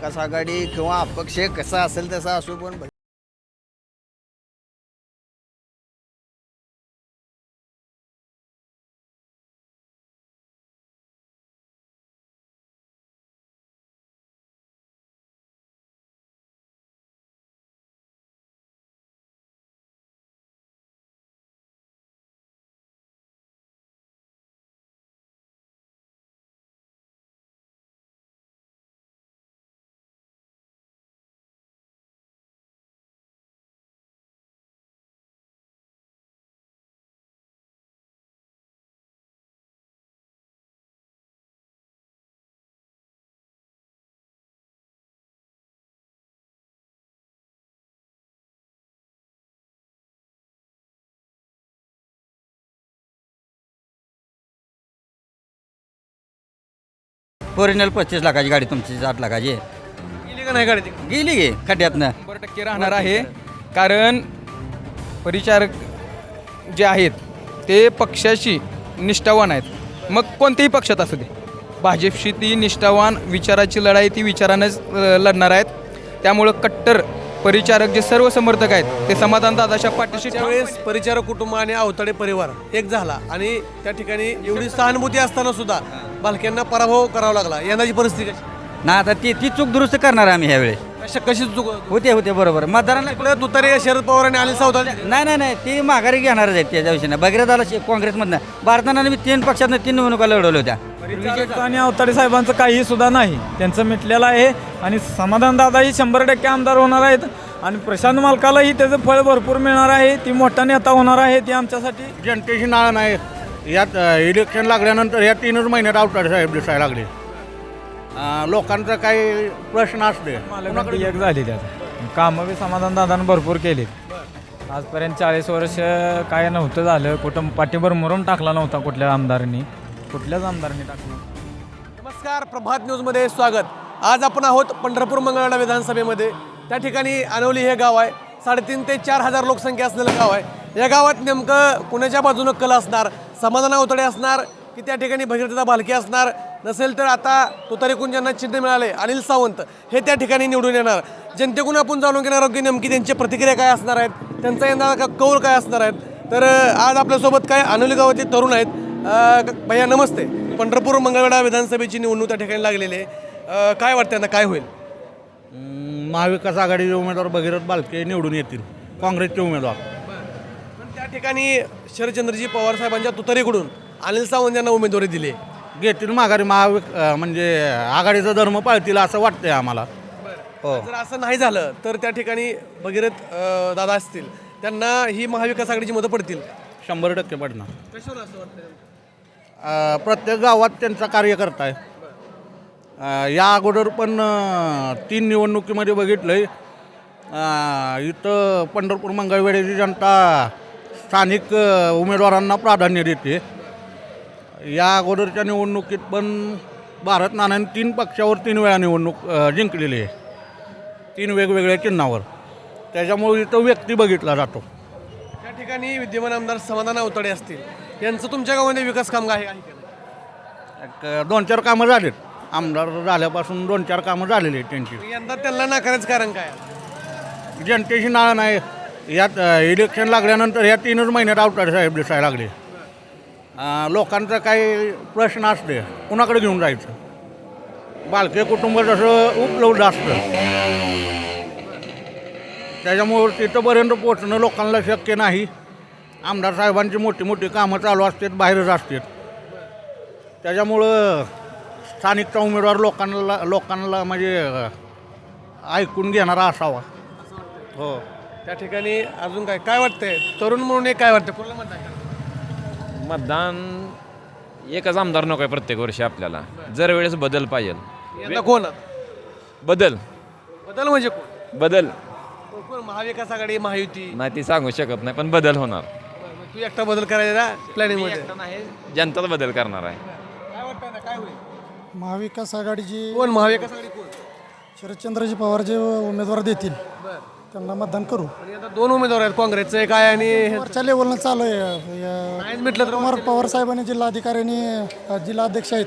विकास आघाडी किंवा अपक्ष कसा असेल तसा असो पण ओरिजिनल पस्तीस लाखाची गाडी तुमची साठ लाखाची. आहे. गेली का नाही गाडी ती? गेली गे खड्ड्यातनं. शंभर टक्के राहणार आहे. कारण परिचारक जे आहेत ते पक्षाशी निष्ठावान आहेत. मग कोणत्याही पक्षात असू दे. भाजपशी ती निष्ठावान विचाराची लढाई ती विचारानेच अ, लढणार आहेत. त्यामुळं कट्टर परिचारक जे सर्व समर्थक आहेत ते समाधान दादाच्या पाठीशी त्यावेळेस परिचारक कुटुंब आणि अवताडे परिवार एक झाला आणि त्या ठिकाणी एवढी सहानुभूती असताना सुद्धा बालक्यांना पराभव करावा लागला. यंदाची परिस्थिती कशी? ना आता ती ती चूक दुरुस्त करणार आम्ही ह्यावेळी कशा कशी चुक होते होते बरोबर. मतदारांना पुढे तुतारे शरद पवार आणि अनिल सावताले नाही नाही नाही. ती माघारी घेणारच आहेत त्याच्या विषयी भगीरथ आला काँग्रेसमधनं. भारतानं मी तीन पक्षातनं तीन निवडणुका लढवल्या होत्या. आणि अवताडे साहेबांचं काही सुद्धा नाही. त्यांचं मिटलेलं आहे आणि समाधान दादाही शंभर टक्के आमदार होणार आहेत आणि प्रशांत मालकालाही त्याचं फळ भरपूर मिळणार आहे. ती मोठा नेता होणार आहे ती आमच्यासाठी जनतेची नाळ नाही. यात इलेक्शन लागल्यानंतर या तीनच महिन्यात अवताडे साहेब दिसायला लागले. लोकांचा काही प्रश्न असते एक झाली त्यात. कामं बी समाधान दादानं भरपूर केली. आजपर्यंत चाळीस वर्ष काय नव्हतं झालं. कुठं पाठीभर मुरुम टाकला नव्हता कुठल्या आमदारांनी. कुठल्याच आमदारांनी टाकला. नमस्कार प्रभात न्यूजमध्ये स्वागत. आज आपण आहोत पंढरपूर मंगळवेढा विधानसभेमध्ये. त्या ठिकाणी अनवली हे गाव आहे. साडेतीन ते चार हजार लोकसंख्या असलेलं गाव आहे. या गावात नेमकं कुणाच्या बाजूनं कल असणार? समाधाना उतडे असणार की त्या ठिकाणी भगीरथदा भालके असणार. नसेल तर आता तुतारीकून ज्यांना चिन्ह मिळाले अनिल सावंत हे त्या ठिकाणी निवडून येणार. जनतेकडून आपण जाणून घेणार आहोत की नेमकी त्यांची प्रतिक्रिया काय असणार आहेत त्यांचा यंदा का कौल काय असणार आहेत. तर आज आपल्यासोबत काय अनोली गावातले तरुण आहेत. भैया नमस्ते. पंढरपूर मंगळवेढा विधानसभेची निवडणूक त्या ठिकाणी लागलेली आहे. काय वाटतं त्यांना काय होईल? महाविकास आघाडीचे उमेदवार भगीरथ बालके निवडून येतील. काँग्रेसचे उमेदवार. ठिकाणी शरदचंद्रजी पवार साहेबांच्या तुतारीकडून अनिल सावंत यांना उमेदवारी दिली. घेतील माघारी महाविक अं, म्हणजे आघाडीचा धर्म पाळतील असं वाटतंय आम्हाला. हो. जर असं नाही झालं तर त्या ठिकाणी भगीरथ अ, दादा असतील. त्यांना ही महाविकास आघाडीची मतं पडतील. शंभर टक्के पडणार. कशावर असं वाटतं अं, प्रत्येक गावात त्यांचा कार्यकर्ता आहे. अं, या अगोदर पण अं, तीन निवडणुकीमध्ये बघितलंय. अं, इथं पंढरपूर मंगळवेढ्याची जनता स्थानिक उमेदवारांना प्राधान्य देते. या अगोदरच्या निवडणुकीत पण भारत नानाने तीन पक्षावर तीन वेळा निवडणूक जिंकलेली आहे. तीन वेगवेगळ्या चिन्हावर. त्याच्यामुळे इथं व्यक्ती बघितला जातो. त्या ठिकाणी विद्यमान आमदार समाधान अवतडे असतील. यांचं तुमच्या गावामध्ये विकास काम आहे का? दोन चार कामं झालेत. आमदार झाल्यापासून दोन चार कामं झालेली आहेत त्यांची. यंदा त्यांना नाकारायचं कारण काय? आहे? जनतेची नाळ नाही. यात इलेक्शन लागल्यानंतर या तीनच महिन्यात अवताडे साहेब दिसायला लागले. लोकांचा काही प्रश्न असते कुणाकडे घेऊन जायचं? बालके कुटुंब जसं उपलब्ध असतं. त्याच्यामुळं तिथंपर्यंत पोचणं लोकांना शक्य नाही. आमदार साहेबांची मोठी मोठी कामं चालू असतात बाहेरच असतात. त्याच्यामुळं स्थानिकचा उमेदवार लोकांना लोकांना म्हणजे ऐकून घेणारा असावा. हो. त्या ठिकाणी अजून काय काय वाटतंय? तरुण म्हणून एक काय वाटतं कोणाला मतदान? मतदान एकच आमदार नको आहे प्रत्येक वर्षी आपल्याला. जर वेळेस बदल पाहिजे. यंदा कोण? बदल. बदल म्हणजे कोण? बदल. कोण- कोण? महाविकास आघाडी महायुती? नाही ती सांगू शकत नाही पण बदल होणार. तू एकटा बदल करायचा प्लॅनिंगमध्ये. जनताच बदल करणार आहे. काय वाटतं काय होईल? महाविकास आघाडीची कोण? महाविकास आघाडी कोण? शरदचंद्रजी पवार जे उमेदवार देतील. त्यांना मतदान करू. आणि आता दोन उमेदवार आहेत काँग्रेसचं एक आहे आणि हे- वरच्या लेवलनं चालू आहे. या- नाहीच म्हटलं तर कुमार पवार साहेबांनी जिल्हाधिकाऱ्यांनी अ, जिल्हाध्यक्ष आहेत.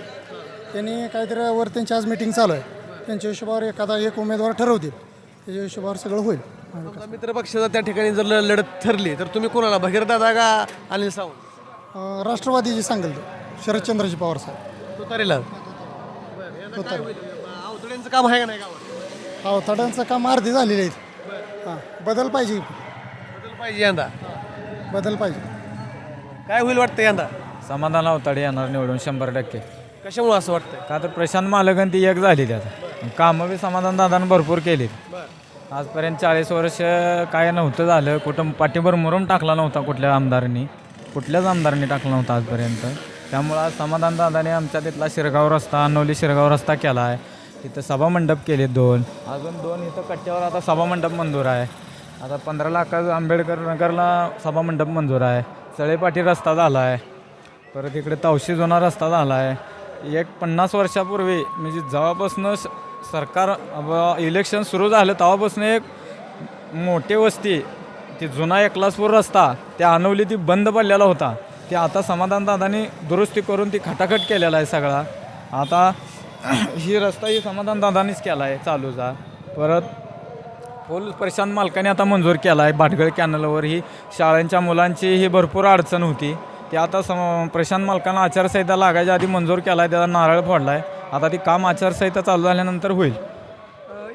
त्यांनी काहीतरी वर त्यांची आज मिटिंग चालू आहे. त्यांच्या हिशोबावर एखादा एक उमेदवार ठरवतील. त्याच्या हिशोबावर सगळं होईल. समजा मित्र पक्षाचा त्या ठिकाणी जर ल- लढत ठरली तर तुम्ही कोणाला भगीरदादा का अनिल सावंत? अं, राष्ट्रवादीची सांगेल ते. शरदचंद्रजी पवार साहेब. तुतारीला. अवतड्यांचं काम आहे का नाही गावात? अवताड्यांचं काम अर्धी झालेली आहेत. हां बदल पाहिजे. बदल पाहिजे यंदा. बदल पाहिजे. काय होईल वाटतं यंदा? समाधान अवताडे येणार निवडून शंभर टक्के. कशामुळे असं वाटतंय? का तर प्रशांत मालकन ती एक झाली त्यात. कामं बी समाधान दादानं भरपूर केलीत. आजपर्यंत चाळीस वर्ष काय नव्हतं झालं. कुठं पाठीभर मुरुम टाकला नव्हता कुठल्या आमदारांनी. कुठल्याच आमदारांनी टाकला नव्हता आजपर्यंत. त्यामुळं आज समाधान दादाने आमच्या तिथला शिरगाव रस्ता अनवली शिरगाव रस्ता केला आहे तिथं सभामंडप केले दोन. अजून दोन इथं कट्ट्यावर आता सभामंडप मंजूर आहे. आता पंधरा लाख आंबेडकर नगरला सभामंडप मंजूर आहे. सळेपाठी रस्ता झाला आहे परत इकडे तवशी जुना रस्ता झाला आहे एक पन्नास वर्षापूर्वी म्हणजे जेव्हापासून सरकार इलेक्शन सुरू झालं तेव्हापासून एक मोठी वस्ती ती जुना एकलासपूर रस्ता त्या अनवली ती बंद पडलेला होता. ते आता समाधान दादानी दुरुस्ती करून ती खटाखट केलेला आहे सगळा. आता ही रस्ता ही समाधान दादानीच केला आहे चालूचा. परत फुल प्रशांत मालकाने आता मंजूर केला आहे भाटगळ कॅनलवर. ही शाळांच्या मुलांची ही भरपूर अडचण होती. ते आता सम प्रशांत मालकानं आचारसंहिता लागायच्या आधी मंजूर केला आहे त्याचा नारळ फोडला आहे आता ती काम आचारसंहिता चालू झाल्यानंतर होईल.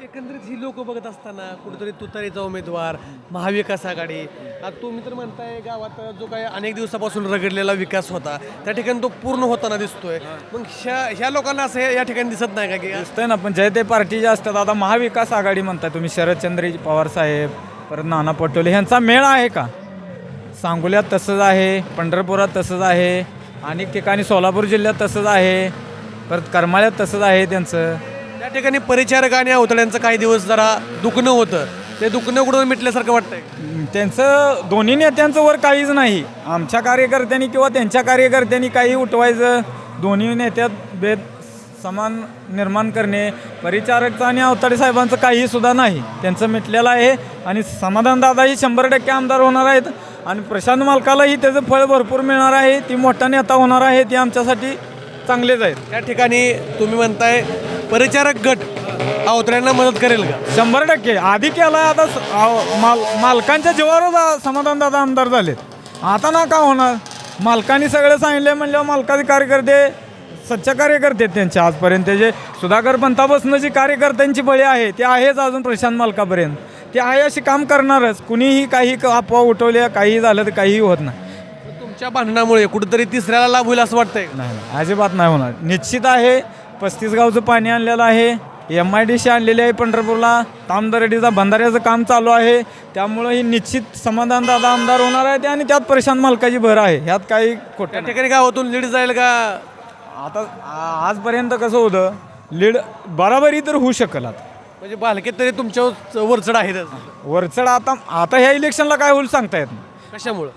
एकंदरीत ही लोक बघत असताना कुठेतरी तुतारीचा उमेदवार महाविकास आघाडी. आता तुम्ही तर म्हणताय गावात जो काही अनेक दिवसापासून रगडलेला विकास होता त्या ठिकाणी तो पूर्ण होताना दिसतोय. मग ह्या ह्या लोकांना असं या ठिकाणी दिसत नाही का की दिसतंय ना पण जय ते पार्टी जे असतात आता महाविकास आघाडी म्हणताय तुम्ही शरदचंद्र पवार साहेब परत नाना पटोले ह्यांचा मेळ आहे का? सांगोल्यात तसंच आहे पंढरपुरात तसंच आहे अनेक ठिकाणी सोलापूर जिल्ह्यात तसंच आहे परत करमाळ्यात तसंच आहे त्यांचं. ठिकाणी परिचारक आणि अवतड्यांचं काही दिवस जरा दुखणं होतं. ते दुखणं कुठं मिटल्यासारखं वाटतंय? त्यांचं दोन्ही नेत्यांचं वर काहीच नाही. आमच्या कार्यकर्त्यांनी किंवा त्यांच्या कार्यकर्त्यांनी काही उठवायचं. दोन्ही नेत्यात भेद समान निर्माण करणे. परिचारकचं आणि अवताडे साहेबांचं काही सुद्धा नाही. त्यांचं मिटलेलं आहे आणि समाधान दादाही शंभर टक्के आमदार होणार आहेत आणि प्रशांत मालकालाही त्याचं फळ भरपूर मिळणार आहे. ती मोठा नेता होणार आहे. ती आमच्यासाठी चांगलेच आहेत. त्या ठिकाणी तुम्ही म्हणताय परिचारक गट अवतड्यांना मदत करेल का? शंभर टक्के. आधी केला आता स- आव- माल मालकांच्या जीवावरच समाधान दादा आमदार झालेत आता ना का होणार? मालकांनी सगळे सांगितले म्हणल्यावर मालकाचे कार्यकर्ते सच्चा कार्यकर्ते आहेत त्यांचे आजपर्यंत. जे सुधाकर पंथापासून जी कार्यकर्त्यांची बळी आहे ते आहेच अजून प्रशांत मालकापर्यंत. ते आहे अशी काम करणारच. कुणीही काही क- अफवा उठवल्या काही झालं तर काहीही होत नाही. तुमच्या भांडणामुळे कुठेतरी तिसऱ्याला लाभ होईल असं वाटतंय? नाही नाही, अजिबात नाही होणार. निश्चित आहे पस्तीस गावचं पाणी आणलेलं आहे. एम आय डी सी आणलेली आहे पंढरपूरला. तामदर्डीचा बंधाऱ्याचं काम चालू आहे. त्यामुळं ही निश्चित समाधान दादा आमदार होणार आहे आणि त्यात प्रशांत मालकाची भर आहे. ह्यात काही खोटं त्या नाही. ठिकाणी गावातून लीड जाईल का? आता आ- आजपर्यंत कसं होतं लीड बराबरी तर होऊ शकल आता. म्हणजे बालके तरी तुमच्यावर वरचढ आहेतच वरचढ आता आता ह्या इलेक्शनला काय होईल सांगता येत नाही. कशामुळं?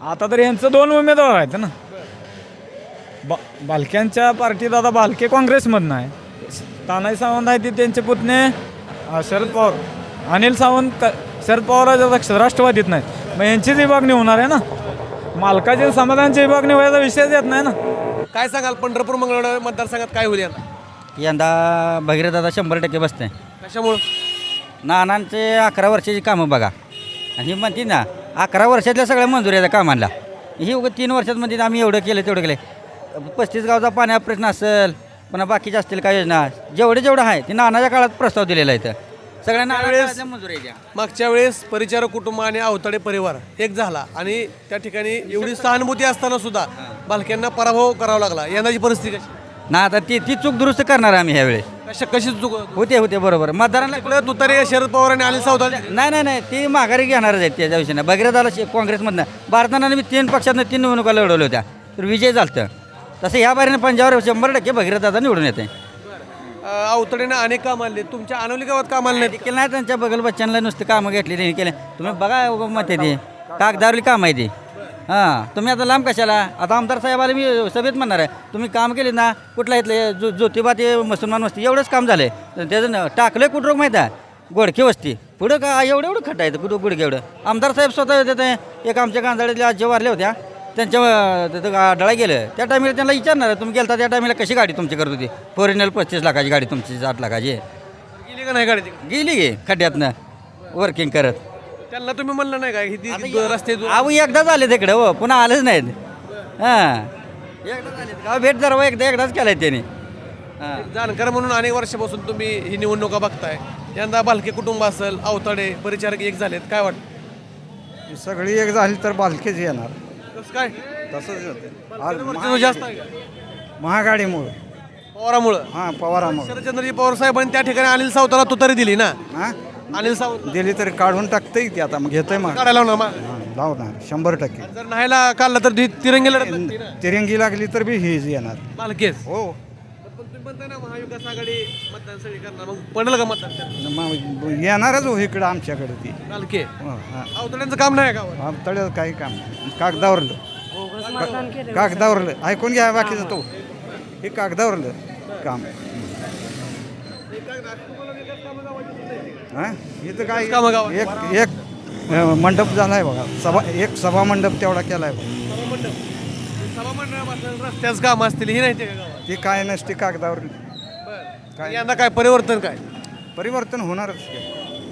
आता तर यांचं दोन उमेदवार आहेत ना. बा बालक्यांच्या पार्टीत आता बालके काँग्रेसमधनं आहे. तानाजी सावंत आहे ते त्यांचे पुतणे शरद पवार अनिल सावंत क- शरद पवाराच्या राष्ट्रवादीत नाहीत मग यांचीच विभागणी होणार आहे ना? मालकाची आणि समाधानची विभागणी व्हायचा विषयच येत नाही ना? काय सांगाल पंढरपूर मंगळवेढा मतदारसंघात काय होईल यंदा? यंदा भगीरथ दादा शंभर टक्के बसते. कशामुळं? नानांचे अकरा वर्षाची कामं बघा. आणि ही म्हणते ना अकरा वर्षातल्या सगळ्या मंजुरी आहेत कामांना. ही उगं तीन वर्षात म्हणजे आम्ही एवढं केलं तेवढं केलं. पस्तीस गावचा पाण्या प्रश्न असेल पुन्हा बाकीच्या असतील काय योजना? जेवढे जेवढं आहे ते नानाच्या काळात प्रस्ताव दिलेला आहे इथं. सगळ्या नानाच्या मंजुरी आहे त्या. मागच्या वेळेस परिचारक कुटुंब आणि अवताडे परिवार एक झाला आणि त्या ठिकाणी एवढी सहानुभूती असताना सुद्धा बालक्यांना पराभव करावा लागला. यंदाची परिस्थिती कशी? ना आता ती ती चूक दुरुस्त करणार आम्ही ह्यावेळेस कशा कशी चुक होते होते बरोबर. मतदारांना इकडं तुतारी शरद पवार आणि अनिल सावंत? नाही नाही नाही. ती माघारी घेणारच आहेत त्याच्या विषयानं भगीरथाला शे- काँग्रेसमधनं. भारतानं मी तीन पक्षातनं तीन निवडणुका लढवल्या होत्या. तर विजय झालतं. तसं ह्या बारीनं पंजावर शंभर टक्के भगीरथाचा निवडून येते. अवतडेनं अनेक काम आणले. तुमच्या अनवली गावात काम आले केलं नाही त्यांच्या बगल बच्चांना नुसतं कामं घेतली त्यांनी केलं. तुम्ही बघा उगाच मत आहे ती. कागदावरली काम आहे ती. हां तुम्ही आता लांब कशाला? आता आमदार साहेबाला मी सभेत म्हणणार आहे. तुम्ही काम केले ना कुठला इथले जो ज्योतिबा ते मुसलमान वस्ती एवढंच काम झालं आहे त्याचं न- टाकलं कुठं माहीत आहे? गोडकी वस्ती. पुढं का एवढं एवढं आहे कुठं गुडघे एवढं? आमदार साहेब स्वतः येते ते एक आमच्या गांजाड्यातल्या आजी वारल्या होत्या. त्यांच्या तिथं डळा गेलं. त्या टायमिला त्यांना विचारणार तुम्ही गेलता त्या टायमिला कशी गाडी तुमची करत होती? फोर व्हीलर पस्तीस लाखाची गाडी तुमची साठ लाखाची. का नाही गाडी? गेली गे खड्ड्यातनं. वर्किंग करत. त्यांना तुम्ही म्हणलं नाही का ही ती- ती रस्ते दो- अहो एकदाच आले तिकडे हो. पुन्हा आलेच नाहीत. हां. एकदाच आले गाव भेट जरा एकदा एकदाच केलाय त्याने. हां. जाणकार म्हणून अनेक वर्षापासून तुम्ही ही निवडणुका बघताय. यंदा बालके कुटुंब असेल अवतडे परिचारक एक झालेत. काय वाटतं? सगळी एक झाली तर बालकेच येणार. कसं काय? तसंच होते वर्चस्व जास्त आहे का? महागाडीमुळं. पवारामुळं? हां पवारामुळं. शरदचंद्रजी पवार साहेबांनी त्या ठिकाणी अनिल सावताला तुतारी दिली ना? हां? अनिल सावंत दिली तरी काढून टाकतंय ते आता मग घेतोय मग. काढायला लावणार मग. हां लावणार शंभर टक्के. जर नाहीला काढला तर ती- तिरंगी लढत लागते ना. तिरंगी लागली तर बी हीच येणार. हो. म्हणताय ना महाविकास आघाडी मतदान सगळी करणार. मग पडेल का मतदान त्यांना? मग येणारच हो इकडं आमच्याकडे ती. हो, हां. अवतड्यांचं काम नाही का? हा, तळ्यात काही काम नाही. कागदावरलं का- कागदावरलं ऐकून घ्या बाकीचं तो. हे कागदावरलं काम. हा इथं काय कामं गावात? एक एक अं, मंडप झालाय बघा. सभा एक सभा मंडप तेवढा केलाय बघा. रस्त्याच काम असतील ही नाही ते गावात? ती काय नसते कागदावरली काय? यंदा काय परिवर्तन काय? परिवर्तन होणारच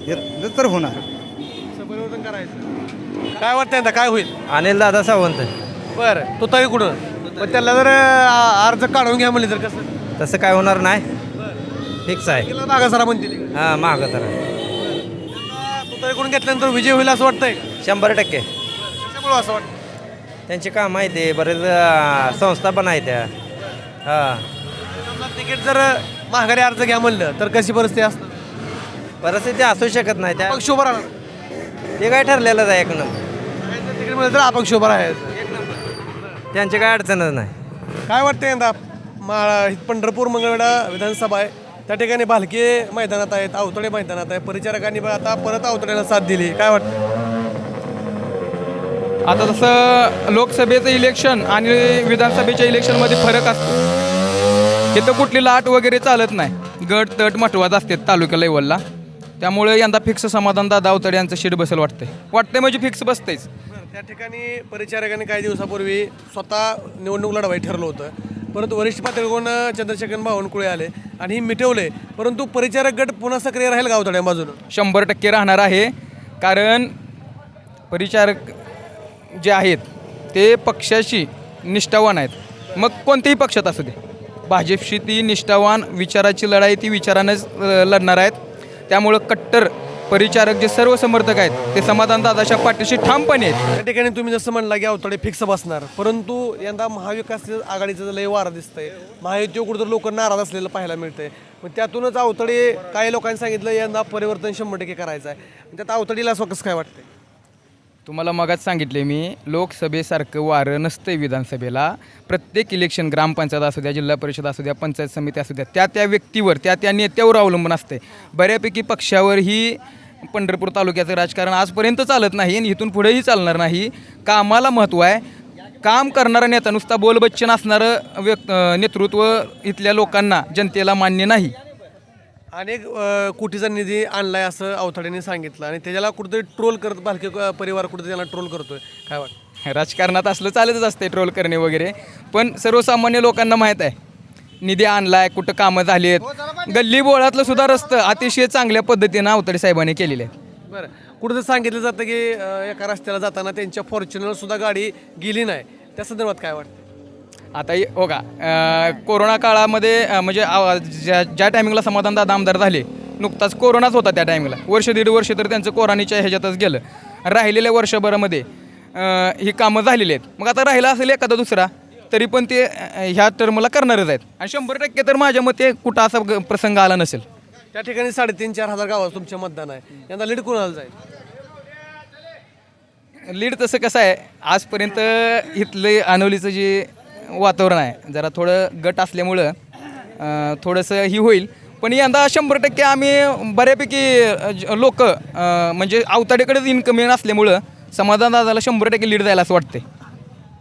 येत तर होणार. असं परिवर्तन करायचं. काय वाटतं यंदा? काय होईल? अनिल दादा सावंत बरं. तो तरी कुठं? पण त्याला जर अं, अर्ज काढून घ्या म्हणले तर कसं? तसं काय होणार नाही. फिक्स आहे. केलं मागासरा म्हणतील. हां महाग तर तो तरी कोण घेतल्यानंतर विजय होईल असं वाटतंय? का? शंभर टक्के. कशामुळं असं वाटतं त्यांची काम आहे ते बरेच अं, संस्था पण आहे त्या. हां. समजा तिकीट जर महागारी अर्ज घ्या म्हणलं तर कशी परिस्थिती असणार? परिस्थिती असू शकत नाही. त्या अपक्ष उभं राहणार. ते काय ठरलेलंच आहे एक नंबर. तिकीट मिळेल तर अपक्ष उभं राहायचं. त्यांची काय अडचणच नाही. काय वाटतं यंदा? मा पंढरपूर मंगळवेढा विधानसभा आहे. त्या ठिकाणी भालके मैदानात आहेत अवतडे मैदानात आहे परिचारकांनी आता परत अवतड्याला साथ दिली. काय वाटतं आता तसं लोकसभेचं इलेक्शन आणि विधानसभेच्या इलेक्शनमध्ये फरक असतो. इथं कुठली लाट वगैरे चालत नाही. गट तट महत्वाचं असते तालुका लेवलला त्यामुळे यंदा फिक्स समाधान दादा अवतडे यांचं शीट बसेल वाटतंय. वाटतंय म्हणजे फिक्स बसतेच त्या ठिकाणी परिचारकांनी काही दिवसापूर्वी स्वतः निवडणूक लढवाय ठरलं होतं. परंतु वरिष्ठ पातळीकडून चंद्रशेखर बावनकुळे आले आणि ही मिटवले. परंतु परिचारक गट पुन्हा सक्रिय राहील गावतड्या बाजूनं शंभर टक्के राहणार आहे. कारण परिचारक जे आहेत ते पक्षाशी निष्ठावान आहेत. मग कोणत्याही पक्षात असू दे. भाजपशी ती निष्ठावान विचाराची लढाई ती विचारानंच लढणार आहेत. त्यामुळं कट्टर परिचारक जे सर्व समर्थक आहेत ते समाधान दादाच्या पाठीशी ठामपणे आहेत. त्या ठिकाणी तुम्ही जसं म्हणला की अवतडे फिक्स बसणार. परंतु यंदा महाविकास आघाडीचं लय वारा दिसतंय. महायुतीवर कुठं लोक नाराज असलेलं पाहायला मिळतंय. मग त्यातूनच अवतडे काही लोकांनी सांगितलं यंदा परिवर्तन शंभर टक्के करायचं आहे. त्यात अवतडीला कसं काय वाटतंय? तुम्हाला मगाच सांगितले मी लोकसभेसारखं वारं नसतंय विधानसभेला. प्रत्येक इलेक्शन ग्रामपंचायत असू द्या जिल्हा परिषद असू द्या पंचायत समिती असू द्या त्या त्या व्यक्तीवर त्या त्या नेत्यावर अवलंबून असते बऱ्यापैकी पक्षावर ही पंढरपूर तालुक्याचं राजकारण आजपर्यंत चालत नाही आणि इथून पुढेही चालणार नाही. कामाला महत्त्व आहे. काम करणारा नेता नुसता बोलबच्चन असणारं व्यक् नेतृत्व इथल्या लोकांना जनतेला मान्य नाही. अनेक अ, कोटीचा निधी आणलाय असं अवथड्यांनी सांगितलं आणि त्याच्याला कुठेतरी ट्रोल करत भालके अ, परिवार कुठेतरी त्याला ट्रोल करतोय. काय वाटतं? राजकारणात असलं चालतच असते ट्रोल करणे वगैरे. पण सर्वसामान्य लोकांना माहीत आहे निधी आणलाय कुठं कामं झाली आहेत गल्ली बोळातलं सुद्धा रस्तं अतिशय चांगल्या पद्धतीनं अवतडे साहेबांनी केलेले आहेत. बरं. कुठेतरी सांगितलं जातं की अ, एका रस्त्याला जाताना त्यांच्या फॉर्च्युनर सुद्धा गाडी गेली नाही. त्या संदर्भात काय वाटतं? आता हे- का? कोरोना काळामध्ये म्हणजे ज्या ज्या टायमिंगला समाधानदादा आमदार झाले नुकताच कोरोनाच होता त्या टायमिंगला वर्ष दीड वर्ष तर त्यांचं कोरोनाच्या ह्याच्यातच गेलं. राहिलेल्या वर्षभरामध्ये ही कामं झालेली आहेत. मग आता राहिला असेल एखादा दुसरा तरी पण ते ह्या टर्मला करणारच आहेत. आणि शंभर टक्के तर माझ्या मते कुठं असा प्रसंग आला नसेल. त्या ठिकाणी साडेतीन चार हजार गावात तुमचे मतदान आहे. यंदा लीड कोणाला जाईल? लीड तसं कसं आहे आजपर्यंत इथलं आनवलीचं जे वातावरण आहे. जरा थोडं गट असल्यामुळं थोडंसं ही होईल. पण यंदा शंभर टक्के आम्ही बऱ्यापैकी लोक म्हणजे अवताडेकडेच इन्कम असल्यामुळं समाधान दादाला शंभर टक्के लीड जायला असं वाटते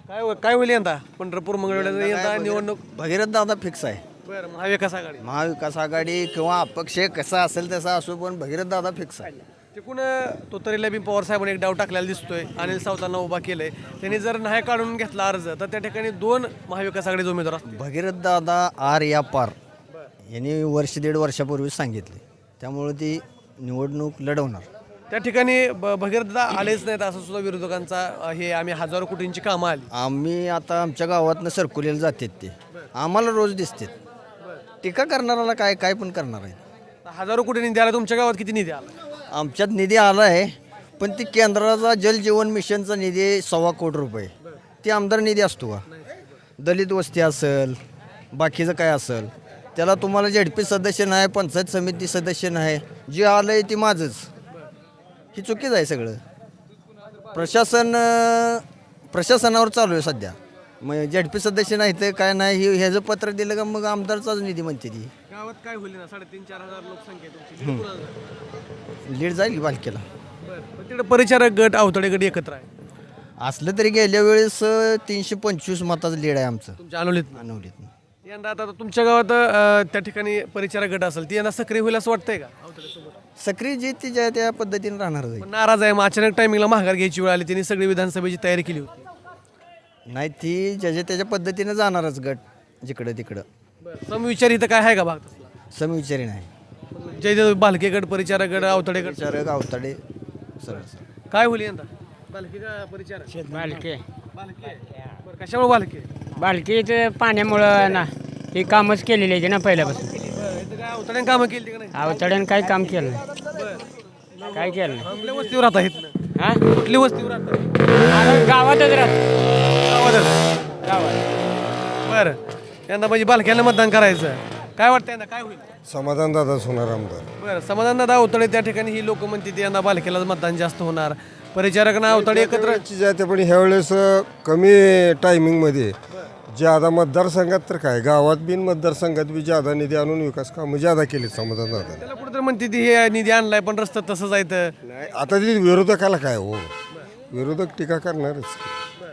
काय हो- काय होईल यंदा? पंढरपूर मंगळवेढ्याचं यंदा निवडणूक? भगीरथ दादा फिक्स आहे. बरं महाविकास आघाडी. महाविकास आघाडी किंवा अपक्ष कसा असेल तसा असो पण भगीरथ दादा फिक्स आहे. तिकून तो तरीला बी पवार साहेबांनी एक डाव टाकलेला दिसतोय. अनिल सावतांना उभा केलंय. त्यांनी जर नाही काढून घेतला अर्ज तर त्या ठिकाणी दोन महाविकास आघाडीचे उमेदवार भगीरथ दादा आर या पार यांनी वर्ष दीड वर्षापूर्वी सांगितले. त्यामुळं ती निवडणूक लढवणार. त्या ठिकाणी भगीरथदा आलेच नाहीत असं सुद्धा विरोधकांचा हे आम्ही हजारो कोटींची कामं आली. आम्ही आता आमच्या गावातनं सरकुलेला जातात ते. आम्हाला रोज दिसतात. टीका करणाराला काय काय पण करणार आहे हजारो कोटी निधी आला तुमच्या गावात किती निधी आला? आमच्यात निधी आला आहे पण ती केंद्राचा जल जीवन मिशनचा निधी सव्वा कोटी रुपये. ती आमदार निधी असतो का? दलित वस्ती असेल बाकीचं काय असेल त्याला तुम्हाला झेडपी सदस्य नाही पंचायत समिती सदस्य नाही जे आलं आहे ती माझंच. ही चुकीच आहे सगळं. प्रशासन प्रशासनावर चालू आहे सध्या. मग झेडपी सदस्य नाही तर काय नाही हे ह्याचं पत्र दिलं का मग आमदारचाच निधी म्हणते ती. गावात काय होईल ना? साडेतीन चार हजार लोकसंख्या आहे तुमची? लीड जाईल बालकेला. बरं. पण तिकडे परिचारक गट अवतडे गट एकत्र आहे. असलं तरी गेल्या वेळेस अं, तीनशे पंचवीस मताचं लीड आहे आमचं. तुमच्या अनवलीत अनवलीत यंदा आता तुमच्या गावात अ, त्या ठिकाणी परिचारक गट असेल ती यंदा सक्रिय होईल असं वाटतंय का? सक्रिय जी ती ज्या त्या पद्धतीने पण नाराज आहे मग अचानक टायमिंगला महागार घ्यायची वेळ आली त्यांनी सगळी विधानसभेची तयारी केली होती. नाही ती ज्याच्या त्याच्या पद्धतीने जाणारच गट जिकडं तिकडं. समविचार इथं काय आहे का भाग तसला? समविचारी नाही. जय बालके गट परिचारक गट अवतडे गट विचारक अवताडे सरळ काय होईल यंदा? बालके का परिचारक? बालके. बालके. बरं कशामुळे बालके? बालकीचं पाण्यामुळं ना हे कामच केलेली आहे ना पहिल्यापासून. बरं इथं काय अवतड्याने कामं केली का नाही? अवतड्यानं काही काम केलं नाही. काय केलं नाही. कुठल्या वस्तीवर राहता इथनं? हा? कुठली वस्तीवर राहता? आता गावातच राहत. गावातच. गावात. बरं. यंदा म्हणजे बालक्याला मतदान करायचं. काय वाटतं यंदा? काय होईल? समाधान दादाच होणार आमदार. बरं समाधान दादा अवतडे त्या ठिकाणी ही लोक म्हणते ते यंदा बालकेला मतदान जास्त होणार. परिचारक ना अवतडे एकत्र जाते पण ह्यावेळेस कमी टायमिंगमध्ये ज्यादा मतदारसंघात तर काय? गावात बिन मतदारसंघात बी ज्यादा निधी आणून विकास कामं ज्यादा केली समाधान दादा. त्याला कुठेतरी म्हणते ती हे निधी आणलाय पण रस्ता तसंच आहे तर. आता ते विरोधकाला काय हो? विरोधक टीका करणारच.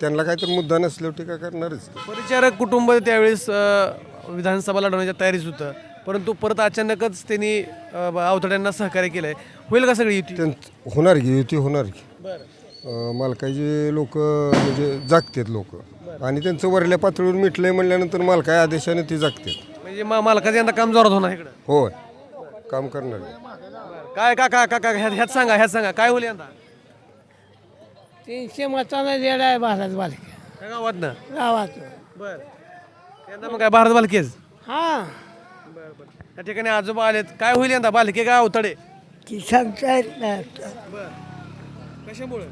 त्यांना काय तर मुद्दा नसल्यावर टीका करणारच. परिचारक कुटुंब त्यावेळेस अं, विधानसभा लढवण्याच्या तयारीत होतं. परंतु परत अचानकच त्यांनी अं, अवतड्यांना सहकार्य केलंय. होईल का सगळी युती? त्यां होणार की युती होणार की. अं, मालकाचे लोक म्हणजे जागतात लोक. आणि त्यांचं वरल्या पातळीवर मिटलंय म्हणल्यानंतर मालकाच्या आदेशाने ती जागतात. म्हणजे मा- मालकाचं यंदा काम जोरात होणार इकडं? होय. काम करणार. काय का का का ह्यात ह्यात सांगा ह्यात सांगा. काय होईल यंदा? तीनशे मतानं जेड आहे भारत बालके. त्या गावात ना गावात बर. यंदा मग काय भारत बालकेच हा. त्या ठिकाणी आजोबा आलेत. काय होईल यंदा? बालके का अवतडे? ती सांगता येत नाही. कशामुळे?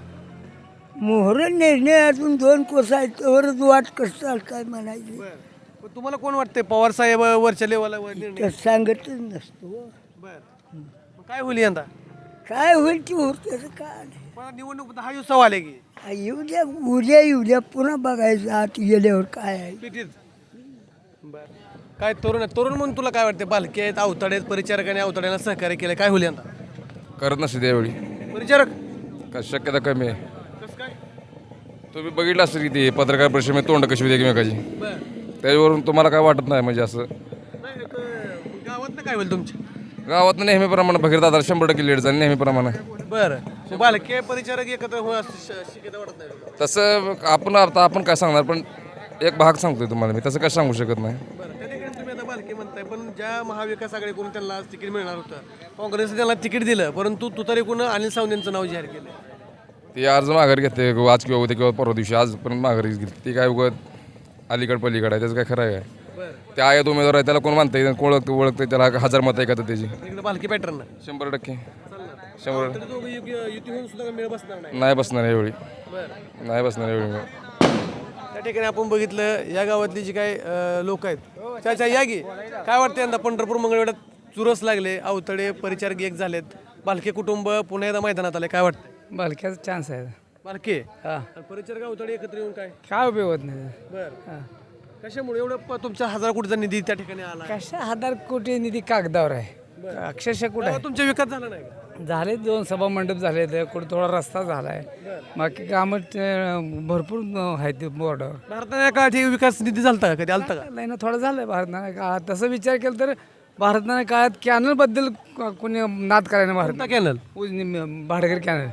मोहर निर्णय अजून दोन कोस आहेत. त्यावरच वाट कसं काय म्हणायची? बर. पण तुम्हाला कोण वाटतंय? पवार साहेब वरच्या लेवलला वर निर्णय तर सांगतच नसतो. बर. मग काय होईल यंदा? काय होईल की होत त्याचं काय नाही. पण निवडणूक दहा दिवसावर आले की. येऊ द्या उद्या येऊ द्या पुन्हा बघायचं आत गेल्यावर काय आहे. पिटीत. बर. काय तरुण आहे तरुण म्हणून तुला काय वाटते बालके आहेत अवतडे आहेत परिचारकाने अवतड्यांना सहकार्य केलं काय होईल यंदा? करत नसते त्यावेळी. परिचारक? का शक्यता कमी आहे. कसं काय? तुम्ही बघितलं असेल की ते पत्रकार परिषदेमध्ये तोंड कशी होती एकमेकाची? बर. त्याच्यावरून तुम्हाला काय वाटत नाही म्हणजे असं. नाही गावात काय होईल तुमच्या? गावात नेहमीप्रमाणे भगीरदादा शंभर टक्के लेट झाली नेहमीप्रमाणे. बरं. बालके परिचारक एकत्र हो असं श- शक्यता वाटत नाही का? तसं आपण आता आपण काय सांगणार पण एक भाग सांगतोय तुम्हाला मी तसं काय सांगू शकत नाही. बरं त्या ठिकाणी तुम्ही आता बालके म्हणताय पण ज्या महाविकास आघाडीकडून त्यांना आज तिकीट मिळणार होतं काँग्रेसने त्यांना तिकीट दिलं परंतु तुतारीकडून अनिल सावंतांचं नाव जाहीर केलं. ती अर्ज माघारी घेते आज किंवा उद्या किंवा परवा दिवशी आज पण माघारी घेते ती काय उगत अलीकड पलीकड आहे त्याचं काय खरं आहे काय? ते आहेत उमेदवार आहे त्याला कोण मानतंय? कोण ओळखतं ओळखतं त्याला हजार मतं ऐकतात त्याची? इकडे बालके पॅटर्न. शंभर टक्के. शंभर. युती होऊन सुद्धा मेळ बसणार नाही. नाही बसणार यावेळी बरं. नाही बसणार यावेळी त्या ठिकाणी आपण बघितलं या गावातली जी काही लोक आहेत. चाचा या की. काय वाटतं यंदा पंढरपूर मंगळवेढ्यात चुरस लागले अवतडे परिचारक एक झालेत. बालके कुटुंब पुन्हा एकदा मैदानात आले. काय वाटतं बालक्याचा चान्स आहे. बालके? हा. आणि परिचारक अवतडे एकत्र येऊन काय? काय उपयोग होत नाही. बर. कशामुळे? एवढं प- तुमचा हजार कोटीचा निधी त्या ठिकाणी आला? कशा हजार कोटी निधी कागदावर आहे? अक्षरशः कुठं तेव्हा तुमचा विकास झाला नाही का? झाले दोन सभा मंडप झाले तर कुठं थोडा रस्ता झाला आहे बाकी कामं ते भरपूर आहेत ते बोर्डावर भारताने हे विकास निधी झालता का कधी? आलता का? लाईन थोडं झालं भारताने. काळात तसं विचार केला तर भारताने काळात कॅनलबद्दल को- कोणी नाद करायला भारत कॅनल भाडकर कॅनल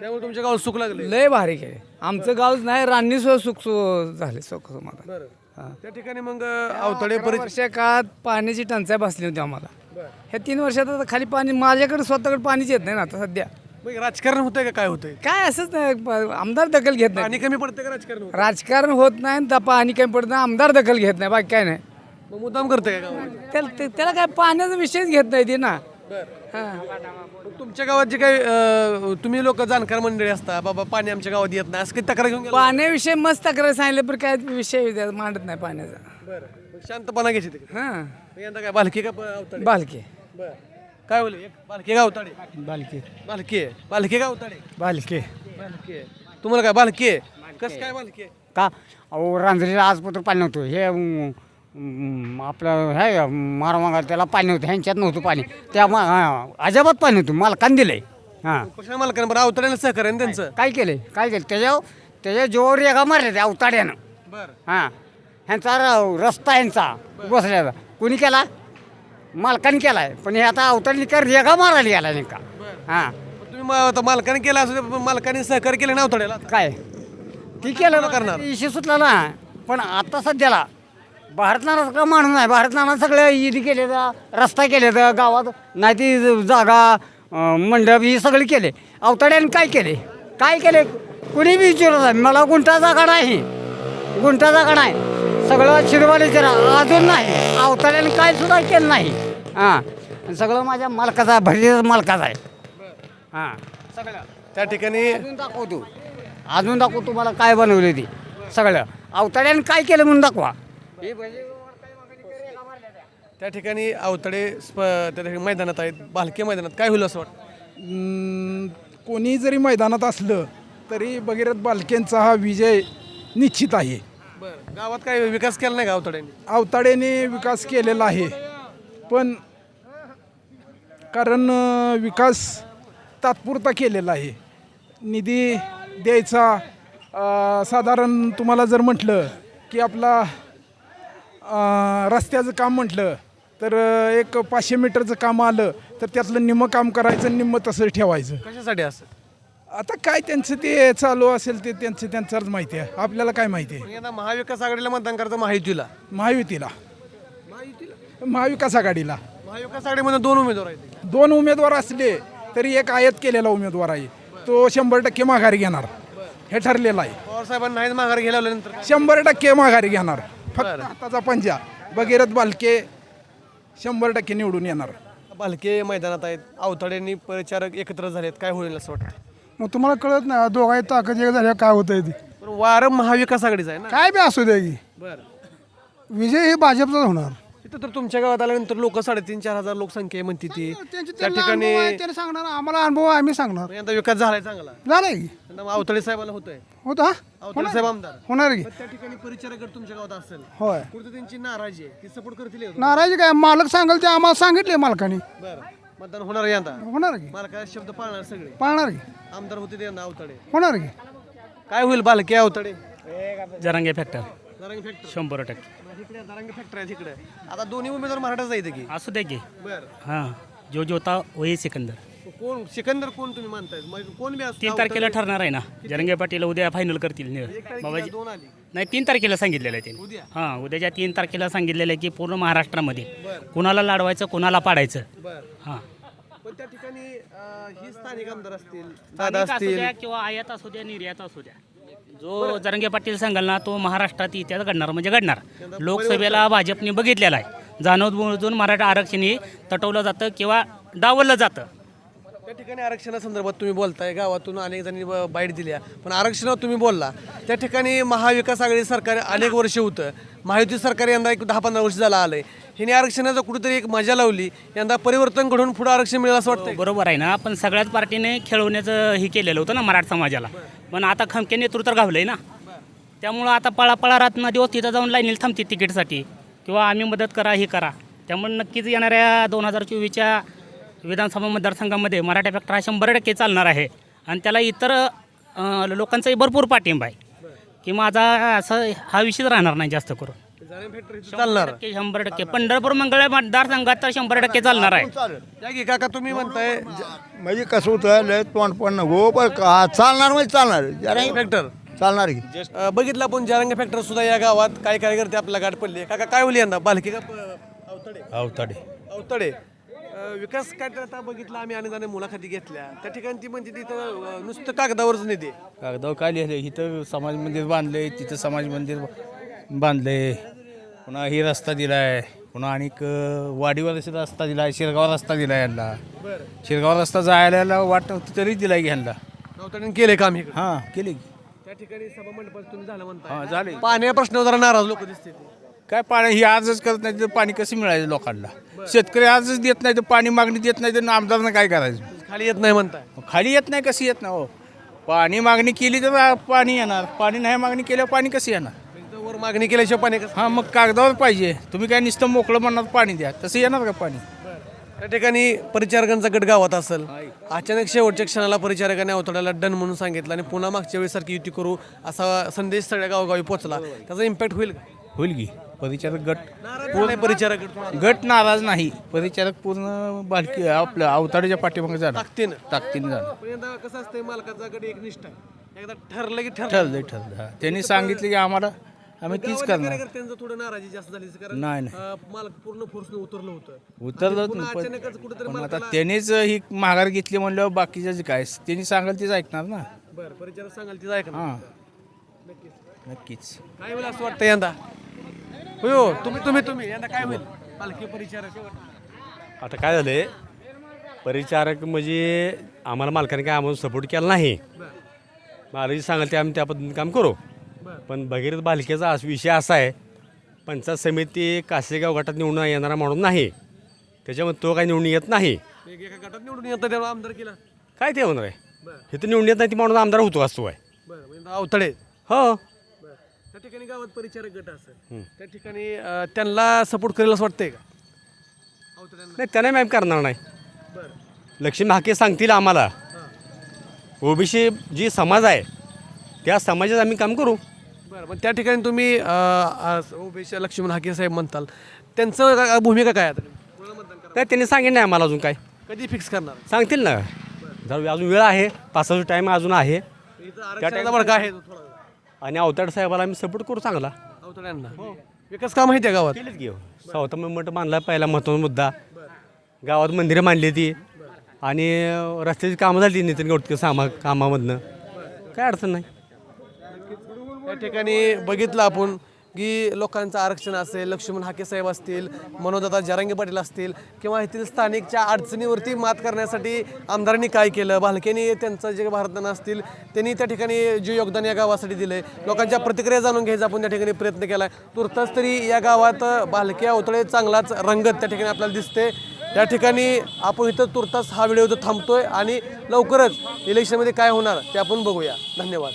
त्यामुळे तुमच्या गावात सुख लागले लय भारी केले आमचं गावच नाही रान्नी सुद्धा सुख सु- झाले सुख बरं. त्या ठिकाणी मग अवतडे परि वर्ष काळात पाण्याची टंचाई बसली होती आम्हाला. ह्या तीन वर्षात आता खाली पाणी माझ्याकडे स्वतःकडे पाणीच येत नाही ना आता सध्या. मग राजकारण होतंय का? काय होतंय? काय असंच नाही प- आमदार दखल घेत नाही. पाणी कमी पडतं का राजकारण होतं? राजकारण होत नाही आणि पाणी कमी पडत नाही आमदार दखल घेत नाही बाकी काय नाही. मग मुद्दाम करतंय का गावामध्ये? त्याला ते- त्याला काय पाण्याचा विषयच घेत नाही ते ना. हां. मग तुमच्या गावात जे काही अं, तुम्ही लोक जाणकार मंडळी असता बाबा पाणी आमच्या गावात येत नाही असं काही तक्रार घेऊन गेला? पाण्याविषयी मस्त तक्रार सांगितलं पण काय विषय मांडत नाही पाण्याचा. बरं. मग शांतपणा घ्यायची तिकडे हां. यंदा काय बालकी का अवताडे? बालके. बरं. काय बोल एक बालकी का अवताडे? बालके. बालकी आहे. बालकी का अवताडे? बालके. बालकी आहे. तुम्हाला काय बालकी आहे? कसं काय बालकी आहे? का? अहो रांजणीला आजपत्र पाणी नव्हतं. हे अं, अं, आपलं हे मारमागा त्याला पाणी नव्हतं. ह्यांच्यात नव्हतं पाणी. त्या मा- हा, अजिबात पाणी नव्हतं मालकानं दिलंय. हां. कशा मालकानं बरं अवताड्याला सहकार्य आहे ना त्यांचं. काय केलंय? काय केलं त्याच्यावर त्याच्या जोर रेगा मारल्या त्या अवताड्यानं. बरं. हां. ह्यांचा र- रस्ता ह्यांचा. बसल्याचा कुणी केला? मालकाने केलाय. पण हे आता अवताडणी का रेगा मारायला गेला नाही का? हां. तुम्ही मा- आता मालकाने केलं असं पण मालकाने सहकार्य केलं ना अवताड्याला काय? ती केलं कोण करणार? इशू सुटला ना. पण आता सध्याला भारतनाना का माणूस नाही? भारतनाना सगळं ईद केले रस्ता केले गावात नाही ती जागा अं, मंडप ही सगळी केले. अवताड्याने काय केले? काय केले? कुणी बी विचारत आहे मला गुंठा जागा नाही. गुंठा जागा नाही. सगळं शिरवालीचे अजून नाही. अवताड्याने काय सुद्धा केलं नाही. हां. सगळं माझ्या मालकाचा आहे भरीचा मालकाचा आहे. हां. त्या ठिकाणी अजून दाखवतो. अजून दाखवतो तुम्हाला काय बनवले ते. सगळं. अवताड्याने काय केलं म्हणून दाखवा. त्या. ठिकाणी अवतडे स्प त्या ठिकाणी मैदानात आहेत. बालके मैदानात काय होईल असं वाटतं? अं, कोणी जरी मैदानात असलं तरी भगीरथ बालकेंचा हा विजय निश्चित आहे. बरं. गावात काय विकास केला नाही का अवतड्याने विकास केलेला आहे. पण कारण अं, विकास तात्पुरता केलेला आहे. निधी द्यायचा अं, साधारण तुम्हाला जर म्हटलं की आपला अं, रस्त्याचं काम म्हटलं तर अं, एक पाचशे मीटरचं काम आलं तर त्यातलं निम्मं काम करायचं निम्मं तसं ठेवायचं. कशासाठी असं? आता काय त्यांचं ते चालू असेल ते त्यांचं त्यांच्याच माहिती आहे. आपल्याला काय माहिती आहे? यंदा महाविकास आघाडीला मतदान करायचं महायुतीला. महायुतीला. महाविकास आघाडीला. महाविकास आघाडीमध्ये दोन उमेदवार आहेत. दोन उमेदवार असले तरी एक आयात केलेला उमेदवार आहे. तो शंभर टक्के माघारी घेणार. हे ठरलेलं आहे. पवार साहेबांना नाहीच माघार काय? शंभर टक्के माघारी घेणार. फक्त हाताचा पंजा. भगीरथ बालके शंभर टक्के निवडून येणार. बालके मैदानात आहेत. अवतड्यांनी परिचारक एकत्र झालेत. काय होईल असं वाटतं? मग तुम्हाला कळत नाही दोघाही ताकद एक झाल्या काय होतंय ते. पण वारं महाविकास आघाडीचं आहे ना? काय बी असू दे की. बरं. विजय हे भाजपचाच होणार. तिथं तर तुमच्या गावात आल्यानंतर लोक साडेतीन चार हजार लोकसंख्या आहे म्हणते ती. त्या ठिकाणी आहे, त्यांनी सांगणार. आम्हाला अनुभव आहे, आम्ही सांगणार. यंदा विकास झालाय चांगला. झालंय की. यंदा मग अवतडे साहेबाला होतोय. होत हा? अवतडे साहेब आमदार. होणार की. पण त्या ठिकाणी परिचारक गट तुमच्या गावात असेल. होय. कुठं त्यांची नाराजी आहे ती सपोर्ट करतील? नाराजी काय? मालक सांगाल ते आम्हाला सांगितले मालकाने. बरं. मतदान होणार यंदा? होणार की? मला काय शब्द पाळणार सगळे? पाळणार की? आमदार होते ते यंदा अवतडे. होणार की? काय होईल बालके अवतडे? जरांगे फॅक्टर. नारंगी फॅक्टर. शंभर टक्के. इकडे नारंगी फॅक्टर आहे तिकडे आता दोन्ही उमेदवार मराठाच जायचं की? असू दे की. बरं. हां. जो जोता वही सिकंदर. कोण? सिकंदर कोण तुम्ही मानताय? मग कोण बी तीन तारखेला ठरणार आहे ना. जरंगे पाटील उद्या फायनल करतील. बाबाजी दोन आली. नाही तीन तारखेला सांगितलेलं आहे? त्यांनी. हां उद्याच्या तीन तारखेला सांगितलेलं आहे की पूर्ण महाराष्ट्रामध्ये. कुणाला लाडवायचं कुणाला पाडायचं. हां. पण त्या ठिकाणी अं, ही स्थानिक आमदार असतील दादा स्थानिक असू असतील. द्या किंवा आयात असू द्या निर्यात असू द्या. जो जरंगे पाटील सांगाल ना तो महाराष्ट्रात इतिहास घडणार म्हणजे घडणार. लोकसभेला भाजपने बघितलेला आहे. बुजून मराठा आरक्षण हे तटवलं जातं किंवा डावललं जातं. त्या ठिकाणी आरक्षणासंदर्भात तुम्ही बोलताय गावातून अनेक जणांनी ब- बाईट दिल्या. पण आरक्षणावर तुम्ही बोलला. त्या ठिकाणी महाविकास आघाडी सरकार अनेक वर्ष होतं. महायुती सरकार यंदा एक दहा पंधरा वर्ष झालं आलंय. हिने आरक्षणाचं कुठेतरी एक मजा लावली. यंदा परिवर्तन घडून पुढे आरक्षण मिळेल असं वाटतंय बरोबर आहे ना. पण सगळ्याच पार्टीने खेळवण्याचं हे केलेलं होतं ना मराठा समाजाला. पण आता खमके नेतृत्व घावलंय ना. त्यामुळं आता पळापळा रात्र दिवस तिथं जाऊन लाईनीला थांबते तिकीटसाठी. किंवा आम्ही मदत करा हे करा. त्यामुळे नक्कीच येणाऱ्या दोन हजार चोवीसच्या विधानसभा मतदारसंघामध्ये मराठा फॅक्टर हा शंभर टक्के चालणार आहे. आणि त्याला इतर लोकांचाही भरपूर पाठिंबा आहे. की माझा असं हा विषयच राहणार नाही जास्त करून. चालणार. टक्के शंभर टक्के. पंढरपूर मंगळ मतदारसंघात तर शंभर टक्के चालणार आहे. काका तुम्ही म्हणताय म्हणजे कसं होतं लय तोंड पण का चालणार म्हणजे चालणार. जरा फॅक्टर. चालणार की. बघितलं आपण जारंग फॅक्टर सुद्धा या गावात काय कार्यकर्ते आपला गाठ पडले. काका काय होईल यंदा? बालकी का अवतडे? अवताडे. अवतडे. विकास काय आता बघितलं आम्ही आणि मुलाखती घेतल्या. त्या ठिकाणी ती म्हणजे तिथं नुसतं कागदावरच निधी आहे. कागदावर काय लिहिलं? इथं समाज मंदिर बांधलंय तिथं समाज मंदिर बांधलंय. पुन्हा ही रस्ता दिलाय. पुन्हा आणि वाडीवर असा रस्ता दिलाय शिरगाव रस्ता दिलाय यांना. शिरगाव रस्ता जायला वाट नव्हती तरी ह्यांना अवतड्याने केले काम हे हां केले त्या ठिकाणी सभा मंडपात तुम्ही झालं हां म्हणता झाले. पाण्या प्रश्नावर जरा नाराज लोक दिसते काय पाणी ही आजच करत नाही तर पाणी कसं मिळायचं लोकांना? शेतकरी आजच देत नाही तर पाणी मागणी देत नाही तर आमदारनं काय करायचं? खाली येत नाही म्हणताय. खाली येत नाही कशी येत नाही? हो. पाणी मागणी केली तर आ- पाणी येणार. पाणी नाही मागणी केल्यावर पाणी कसं येणार? इथं वर मागणी केल्याशिवाय पाणी कसं? हां मग कागदावर पाहिजे. तुम्ही काय नुसतं मोकळं म्हणणार पाणी द्या. तसं येणार का पाणी? त्या ठिकाणी परिचारकांचा गट गावात असेल. अचानक शेवटच्या क्षणाला परिचारकाने अवतड्याला डन म्हणून सांगितलं आणि पुन्हा मागच्या वेळेसारखी युती करू असा संदेश सगळ्या गावोगावी पोहोचला. त्याचा इम्पॅक्ट होईल का? होईल की. परिचारक गट. झालाय परिचारक गट नाराज नाही. परिचारक पूर्ण बालकी आपल्या अवताडीच्या पाठीमागे ताकदीनं. ताकदीने जाणार. पण यंदा कसं असतंय मालकाचा गट एक निष्ठा आहे. एकदा ठरलं की ठरलं. ठरलं हा. त्यांनी सांगितलं की आम्हाला आम्ही तीच करणार. कार्यकर्त्यांचं थोडं नाराजी जास्त झाली कारण नाही, नाही. अं, मालक पूर्ण फोर्सने उतरलं होतं. उतरलं पण अचानकच कुठेतरी पण आता त्यांनीच ही माघार घेतली म्हणल्यावर बाकीचं काय त्यांनी सांगाल तीच ऐकणार ना. बरं परिचारक सांगाल तिचं ऐका हां. नक्कीच. काय होईल असं वाटतं यंदा? होय हो तुम्ही तुम्ही तुम्ही यंदा काय होईल? पालखी परिचारक. आता काय झालं आहे परिचारक म्हणजे आम्हाला मालकाने काय आम्हाला सपोर्ट केला नाही. मालक सांगाल ते आम्ही त्या पद्धतीने काम करू. पण भगीरथ बालिकेचा अस- विषय असा आहे पंचायत समिती कासेगाव गटात निवडून येणारा म्हणून नाही. त्याच्यामुळे तो काही निवडून येत नाही. एक एका गटात निवडून आमदार केला. काय ते होणार आहे? हे तर निवडून येत नाही ती म्हणून आमदार होतो असतो आहे बरं म्हणजे हो. ठिकाणी गावात परिचारक गट असेल त्या ठिकाणी अं, त्यांना सपोर्ट करेल असं वाटतंय का? अवतड्यांना नाही त्यांना मॅम करणार नाही. बरं. लक्ष्मी हाके सांगतील आम्हाला. ओबीसी जी समाज आहे त्या समाजात आम्ही काम करू. बरं पण त्या ठिकाणी तुम्ही ओबीसी लक्ष्मण हाके साहेब म्हणताल. त्यांचं का- भूमिका काय आता? कोणाला मतदान करणार? नाही त्यांनी सांगितलं नाही आम्हाला अजून काय. कधी फिक्स करणार? सांगतील ना. जर अजून वेळ आहे. पाच सहा टाईम अजून आहे. इथं आरक्षणाचा भडका आहे थोडा. आणि अवताड साहेबाला आम्ही सपोर्ट करू चांगला. अवतड्यांना विकास काम आहे त्या गावात. केलीच घेऊ सावता मठ बांधला पहिला महत्त्वाचा मुद्दा. गावात मंदिरं बांधली ती. आणि रस्त्याची कामं झाली नितीन गडकरी सामा कामामधनं. काय अडचण नाही. या ठिकाणी बघितलं आपण. की लोकांचं आरक्षण असेल लक्ष्मण हाके साहेब असतील मनोदादा जरांगे पाटील असतील किंवा येथील स्थानिकच्या अडचणीवरती मात करण्यासाठी आमदारांनी काय केलं. बालकेनी त्यांचं जे भारतदान असतील त्यांनी त्या ठिकाणी जे योगदान या गावासाठी दिले लोकांच्या प्रतिक्रिया जाणून घ्यायचा आपण त्या ठिकाणी प्रयत्न केला तुर्तास तरी या गावात बालके अवतळे चांगलाच रंगत त्या ठिकाणी आपल्याला दिसते या ठिकाणी आपण इथं तुर्तास हा व्हिडिओ इथं थांबतोय आणि लवकरच इलेक्शनमध्ये काय होणार ते आपण बघूया. धन्यवाद.